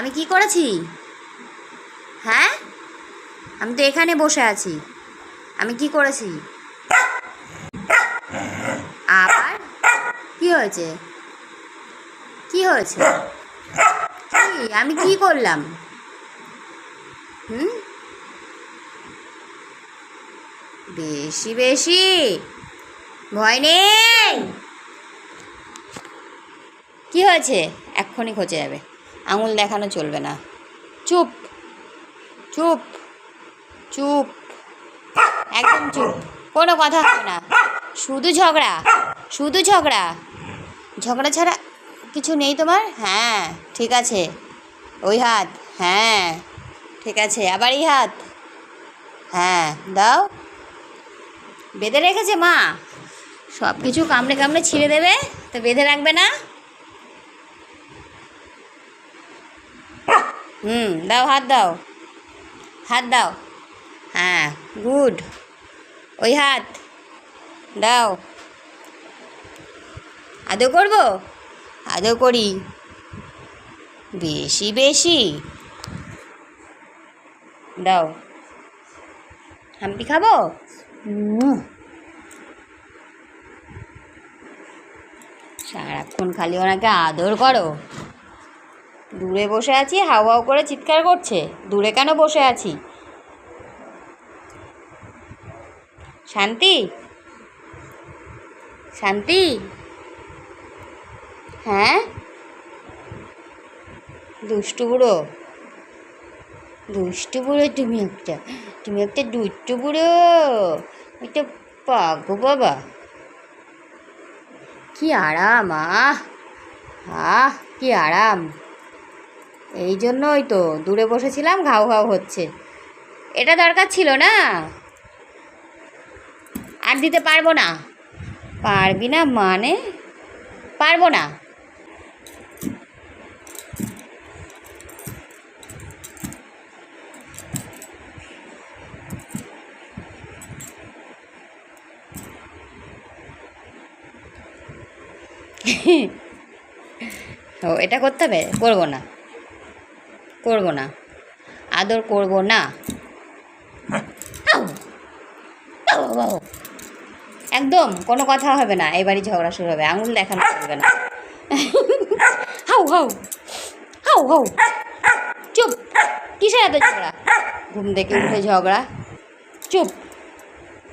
আমি কি করেছি? হ্যাঁ? আমি তো এখানে বসে আছি। আমি কি করেছি? আবার? কি হয়েছে? কি হয়েছে? আমি কি করলাম? হুম? বেশি বেশি! ভয় নেই! কি হয়েছে? এক্ষুনি খোঁজে যাবে। আঙুল দেখানো চলবে না। চুপ চুপ চুপ, একদম চুপ। কোনো কথা হবে না। শুধু ঝগড়া শুধু ঝগড়া। ঝগড়া ছাড়া কিছু নেই তোমার? হ্যাঁ ঠিক আছে। ওই হাত হ্যাঁ ঠিক আছে। আবার এই হাত হ্যাঁ দাও। বেঁধে রেখেছে মা? সব কিছু কামড়ে কামড়ে ছিঁড়ে দেবে, তো বেঁধে রাখবে না? হুম, দাও হাত দাও। হাত দাও। হ্যাঁ গুড। ওই হাত, দাও। আদৌ করব? আদৌ করি। বেশি বেশি। দাও। হাম্পি খাব। সারাক্ষণ খালি ওনাকে আদর করো। দূরে বসে আছি, হাউ হাউ করে চিৎকার করছে। দূরে কেন বসে আছি? শান্তি? শান্তি? হ্যাঁ? দুষ্টু বুড়ো। দুষ্টু বুড়ো, তুমি একটা তুমি একটা দুষ্টু বুড়ো। একটা পাগো বাবা। কি আরাম, আহ আহ, কি আরাম। এই জন্যই তো, দূরে বসেছিলাম, ঘাউ ঘাউ হচ্ছে। এটা দরকার ছিল না? আর দিতে পারব না। পারবি না মানে? পারব না। ও, এটা করতে হবে? করব না। করব না। আদর করব না। একদম কোনো কথা হবে না। এবারই ঝগড়া শুরু হবে। আঙুল দেখানো চলবে না। হাউ হাউ। হাউ হাউ। চুপ। কিসের এত ঝগড়া? ঘুম থেকে উঠে ঝগড়া। চুপ।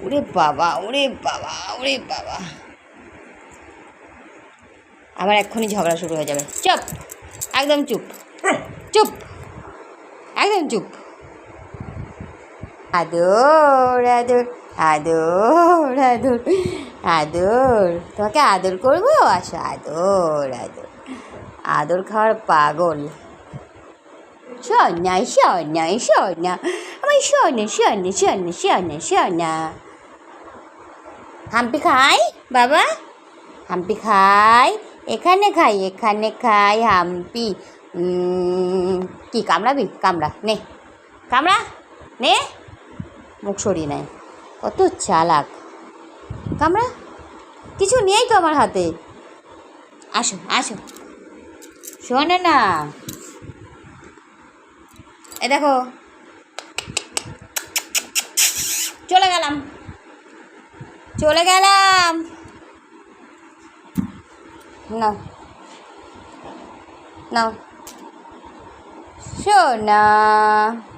ওরে বাবা ওরে বাবা ওরে বাবা। আবার এক্ষুনি ঝগড়া শুরু হয়ে যাবে। চুপ। একদম চুপ। চুপ। একদম চুপ আদর আদর আদর আদর আদর তোমাকে আদর করব? আসো আদর আদর। আদর খাওয়ার পাগল। সোনা সোনা সোনা। আমার সোনা সোনা সোনা সোনা সোনা। হাম্পি খাই, বাবা? হাম্পি খাই। এখানে খাই এখানে খাই, হাম্পি। কি, কামড়াবি? কামড়া, নে। কামড়া, নে। মুখ সরিয়ে নেয় কত চালাক। কামড়া, কিছু নেই তো আমার হাতে। আসো আসো। শোনে না এ দেখো। চলে গেলাম। চলে গেলাম। না না Sure, Shona.